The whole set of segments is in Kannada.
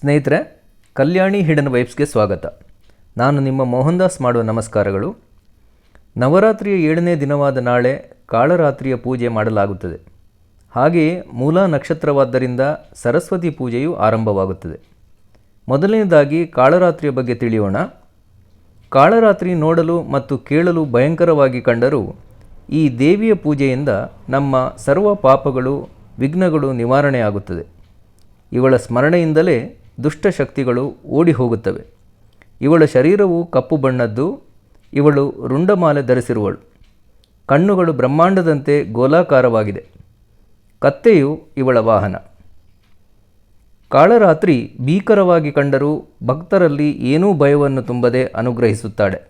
ಸ್ನೇಹಿತರೆ, ಕಲ್ಯಾಣಿ ಹಿಡನ್ ವೈಬ್ಸ್ಗೆ ಸ್ವಾಗತ. ನಾನು ನಿಮ್ಮ ಮೋಹನ್ ದಾಸ್ ಮಾಡುವ ನಮಸ್ಕಾರಗಳು. ನವರಾತ್ರಿಯ ಏಳನೇ ದಿನವಾದ ನಾಳೆ ಕಾಳರಾತ್ರಿಯ ಪೂಜೆ ಮಾಡಲಾಗುತ್ತದೆ. ಹಾಗೆಯೇ ಮೂಲ ನಕ್ಷತ್ರವಾದ್ದರಿಂದ ಸರಸ್ವತಿ ಪೂಜೆಯು ಆರಂಭವಾಗುತ್ತದೆ. ಮೊದಲನೇದಾಗಿ ಕಾಳರಾತ್ರಿಯ ಬಗ್ಗೆ ತಿಳಿಯೋಣ. ಕಾಳರಾತ್ರಿ ನೋಡಲು ಮತ್ತು ಕೇಳಲು ಭಯಂಕರವಾಗಿ ಕಂಡರೂ ಈ ದೇವಿಯ ಪೂಜೆಯಿಂದ ನಮ್ಮ ಸರ್ವ ಪಾಪಗಳು, ವಿಘ್ನಗಳು ನಿವಾರಣೆಯಾಗುತ್ತದೆ. ಇವಳ ಸ್ಮರಣೆಯಿಂದಲೇ ದುಷ್ಟಶಕ್ತಿಗಳು ಓಡಿ ಹೋಗುತ್ತವೆ. ಇವಳ ಶರೀರವು ಕಪ್ಪು ಬಣ್ಣದ್ದು, ಇವಳು ರುಂಡಮಾಲೆ ಧರಿಸಿರುವಳು. ಕಣ್ಣುಗಳು ಬ್ರಹ್ಮಾಂಡದಂತೆ ಗೋಲಾಕಾರವಾಗಿದೆ. ಕತ್ತೆಯು ಇವಳ ವಾಹನ. ಕಾಳರಾತ್ರಿ ಭೀಕರವಾಗಿ ಕಂಡರೂ ಭಕ್ತರಲ್ಲಿ ಏನೂ ಭಯವನ್ನು ತುಂಬದೆ ಅನುಗ್ರಹಿಸುತ್ತಾಳೆ.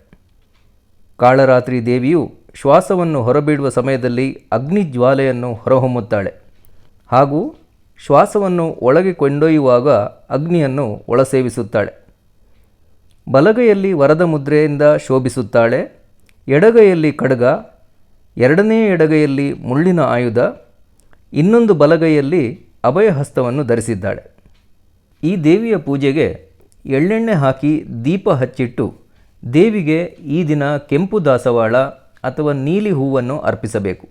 ಕಾಳರಾತ್ರಿ ದೇವಿಯು ಶ್ವಾಸವನ್ನು ಹೊರಬಿಡುವ ಸಮಯದಲ್ಲಿ ಅಗ್ನಿ ಜ್ವಾಲೆಯನ್ನು ಹೊರಹೊಮ್ಮುತ್ತಾಳೆ. ಹಾಗೂ ಶ್ವಾಸವನ್ನು ಒಳಗೆ ಕೊಂಡೊಯ್ಯುವಾಗ ಅಗ್ನಿಯನ್ನು ಒಳಸೇವಿಸುತ್ತಾಳೆ. ಬಲಗೈಯಲ್ಲಿ ವರದ ಮುದ್ರೆಯಿಂದ ಶೋಭಿಸುತ್ತಾಳೆ. ಎಡಗೈಯಲ್ಲಿ ಖಡ್ಗ ಎರಡನೇ ಎಡಗೈಯಲ್ಲಿ ಮುಳ್ಳಿನ ಆಯುಧ, ಇನ್ನೊಂದು ಬಲಗೈಯಲ್ಲಿ ಅಭಯಹಸ್ತವನ್ನು ಧರಿಸಿದ್ದಾಳೆ. ಈ ದೇವಿಯ ಪೂಜೆಗೆ ಎಳ್ಳೆಣ್ಣೆ ಹಾಕಿ ದೀಪ ಹಚ್ಚಿಟ್ಟು ದೇವಿಗೆ ಈ ದಿನ ಕೆಂಪು ದಾಸವಾಳ ಅಥವಾ ನೀಲಿ ಹೂವನ್ನು ಅರ್ಪಿಸಬೇಕು.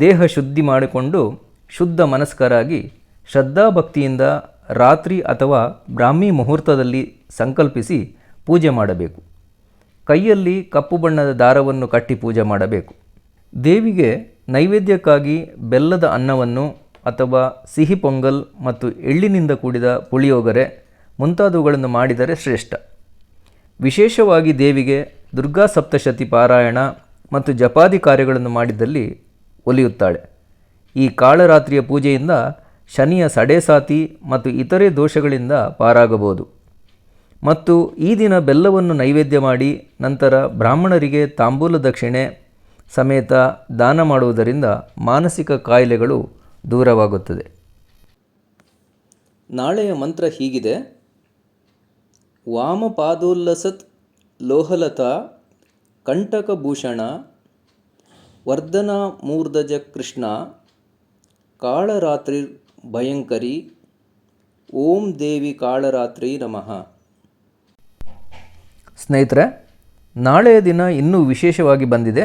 ದೇಹ ಶುದ್ಧಿ ಮಾಡಿಕೊಂಡು ಶುದ್ಧ ಮನಸ್ಕರಾಗಿ ಶ್ರದ್ಧಾಭಕ್ತಿಯಿಂದ ರಾತ್ರಿ ಅಥವಾ ಬ್ರಾಹ್ಮಿ ಮುಹೂರ್ತದಲ್ಲಿ ಸಂಕಲ್ಪಿಸಿ ಪೂಜೆ ಮಾಡಬೇಕು. ಕೈಯಲ್ಲಿ ಕಪ್ಪು ಬಣ್ಣದ ದಾರವನ್ನು ಕಟ್ಟಿ ಪೂಜೆ ಮಾಡಬೇಕು. ದೇವಿಗೆ ನೈವೇದ್ಯಕ್ಕಾಗಿ ಬೆಲ್ಲದ ಅನ್ನವನ್ನು ಅಥವಾ ಸಿಹಿ ಪೊಂಗಲ್ ಮತ್ತು ಎಳ್ಳಿನಿಂದ ಕೂಡಿದ ಪುಳಿಯೋಗರೆ ಮುಂತಾದವುಗಳನ್ನು ಮಾಡಿದರೆ ಶ್ರೇಷ್ಠ. ವಿಶೇಷವಾಗಿ ದೇವಿಗೆ ದುರ್ಗಾ ಸಪ್ತಶತಿ ಪಾರಾಯಣ ಮತ್ತು ಜಪಾದಿ ಕಾರ್ಯಗಳನ್ನು ಮಾಡಿದಲ್ಲಿ ಒಲಿಯುತ್ತಾಳೆ. ಈ ಕಾಳರಾತ್ರಿಯ ಪೂಜೆಯಿಂದ ಶನಿಯ ಸಡೆಸಾತಿ ಮತ್ತು ಇತರೆ ದೋಷಗಳಿಂದ ಪಾರಾಗಬಹುದು. ಮತ್ತು ಈ ದಿನ ಬೆಲ್ಲವನ್ನು ನೈವೇದ್ಯ ಮಾಡಿ ನಂತರ ಬ್ರಾಹ್ಮಣರಿಗೆ ತಾಂಬೂಲ ದಕ್ಷಿಣೆ ಸಮೇತ ದಾನ ಮಾಡುವುದರಿಂದ ಮಾನಸಿಕ ಕಾಯಿಲೆಗಳು ದೂರವಾಗುತ್ತದೆ. ನಾಳೆಯ ಮಂತ್ರ ಹೀಗಿದೆ. ವಾಮಪಾದೋಲ್ಲಸತ್ ಲೋಹಲತಾ ಕಂಟಕಭೂಷಣ ವರ್ಧನಾ ಮೂರ್ಧಜ ಕೃಷ್ಣ ಕಾಳರಾತ್ರಿ ಭಯಂಕರಿ, ಓಂ ದೇವಿ ಕಾಳರಾತ್ರಿ ನಮಃ. ಸ್ನೇಹಿತರೆ, ನಾಳೆಯ ದಿನ ಇನ್ನೂ ವಿಶೇಷವಾಗಿ ಬಂದಿದೆ.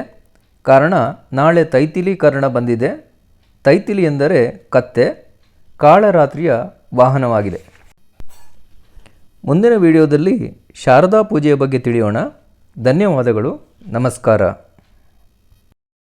ಕಾರಣ, ನಾಳೆ ತೈತಿಲೀಕರಣ ಬಂದಿದೆ. ತೈತಿಲಿ ಎಂದರೆ ಕತ್ತೆ, ಕಾಳರಾತ್ರಿಯ ವಾಹನವಾಗಿದೆ. ಮುಂದಿನ ವಿಡಿಯೋದಲ್ಲಿ ಶಾರದಾ ಪೂಜೆಯ ಬಗ್ಗೆ ತಿಳಿಯೋಣ. ಧನ್ಯವಾದಗಳು, ನಮಸ್ಕಾರ.